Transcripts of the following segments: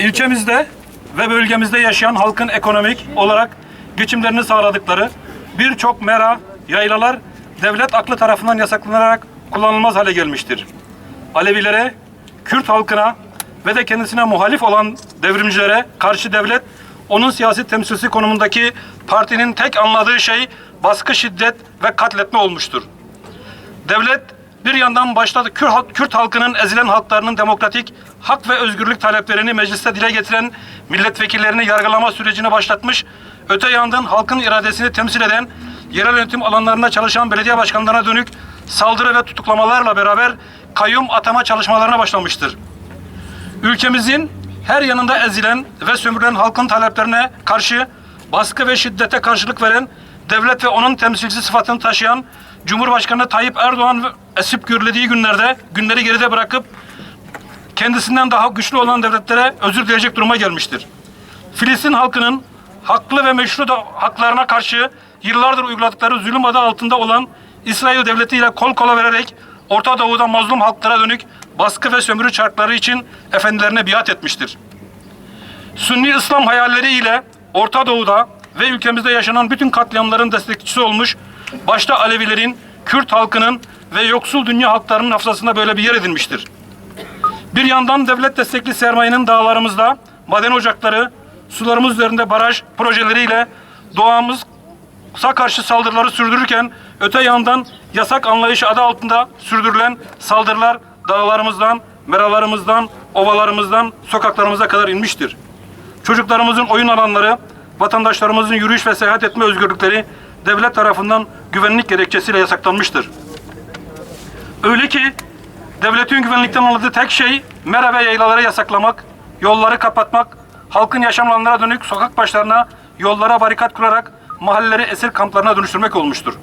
ülkemizde ve bölgemizde yaşayan halkın ekonomik olarak geçimlerini sağladıkları birçok mera, yaylalar devlet aklı tarafından yasaklanarak kullanılmaz hale gelmiştir. Alevilere, Kürt halkına ve de kendisine muhalif olan devrimcilere karşı devlet onun siyasi temsilcisi konumundaki partinin tek anladığı şey baskı, şiddet ve katletme olmuştur. Devlet bir yandan başta Kürt, halk- Kürt halkının ezilen halklarının demokratik hak ve özgürlük taleplerini mecliste dile getiren milletvekillerini yargılama sürecini başlatmış, öte yandan halkın iradesini temsil eden yerel yönetim alanlarında çalışan belediye başkanlarına dönük saldırı ve tutuklamalarla beraber kayyum atama çalışmalarına başlamıştır. Ülkemizin her yanında ezilen ve sömürülen halkın taleplerine karşı baskı ve şiddete karşılık veren devlet ve onun temsilcisi sıfatını taşıyan Cumhurbaşkanı Tayyip Erdoğan esip gürlediği günlerde günleri geride bırakıp kendisinden daha güçlü olan devletlere özür dileyecek duruma gelmiştir. Filistin halkının haklı ve meşru da haklarına karşı yıllardır uyguladıkları zulüm adı altında olan İsrail devleti ile kol kola vererek Orta Doğu'da mazlum halklara dönük baskı ve sömürü çarkları için efendilerine biat etmiştir. Sünni İslam hayalleri ile Orta Doğu'da ve ülkemizde yaşanan bütün katliamların destekçisi olmuş, başta Alevilerin, Kürt halkının ve yoksul dünya halklarının hafızasında böyle bir yer edinmiştir. Bir yandan devlet destekli sermayenin dağlarımızda maden ocakları, sularımız üzerinde baraj projeleriyle doğamıza karşı saldırıları sürdürürken öte yandan yasak anlayışı adı altında sürdürülen saldırılar dağlarımızdan, meralarımızdan, ovalarımızdan sokaklarımıza kadar inmiştir. Çocuklarımızın oyun alanları, vatandaşlarımızın yürüyüş ve seyahat etme özgürlükleri devlet tarafından güvenlik gerekçesiyle yasaklanmıştır. Öyle ki devletin güvenlikten anladığı tek şey mera ve yaylaları yasaklamak, yolları kapatmak, halkın yaşam alanlarına dönük sokak başlarına, yollara barikat kurarak mahalleleri esir kamplarına dönüştürmek olmuştur.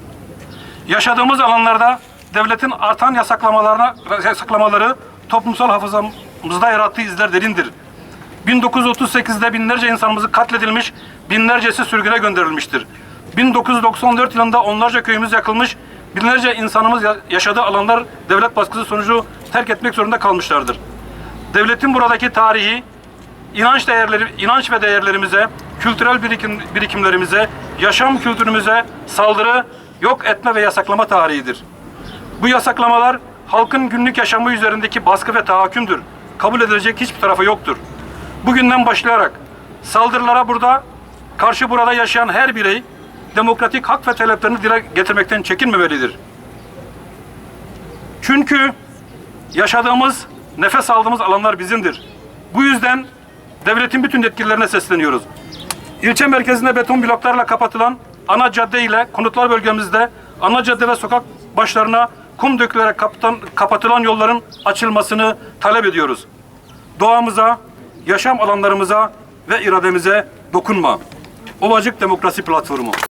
Yaşadığımız alanlarda devletin artan yasaklamalarına, yasaklamaları toplumsal hafızamızda yarattığı izler derindir. 1938'de binlerce insanımızı katledilmiş, binlercesi sürgüne gönderilmiştir. 1994 yılında onlarca köyümüz yakılmış, binlerce insanımız ya- yaşadığı alanlar devlet baskısı sonucu terk etmek zorunda kalmışlardır. Devletin buradaki tarihi, inanç değerleri, inanç ve değerlerimize, kültürel birikim, birikimlerimize, yaşam kültürümüze saldırı, yok etme ve yasaklama tarihidir. Bu yasaklamalar halkın günlük yaşamı üzerindeki baskı ve tahakkümdür. Kabul edilecek hiçbir tarafı yoktur. Bugünden başlayarak saldırılara burada, karşı burada yaşayan her birey demokratik hak ve taleplerini dile getirmekten çekinmemelidir. Çünkü yaşadığımız, nefes aldığımız alanlar bizimdir. Bu yüzden devletin bütün yetkililerine sesleniyoruz. İlçe merkezinde beton bloklarla kapatılan ana cadde ile konutlar bölgemizde ana cadde ve sokak başlarına kum dökülerek kapatan, kapatılan yolların açılmasını talep ediyoruz. Doğamıza, yaşam alanlarımıza ve irademize dokunma. Ovacık Demokrasi Platformu.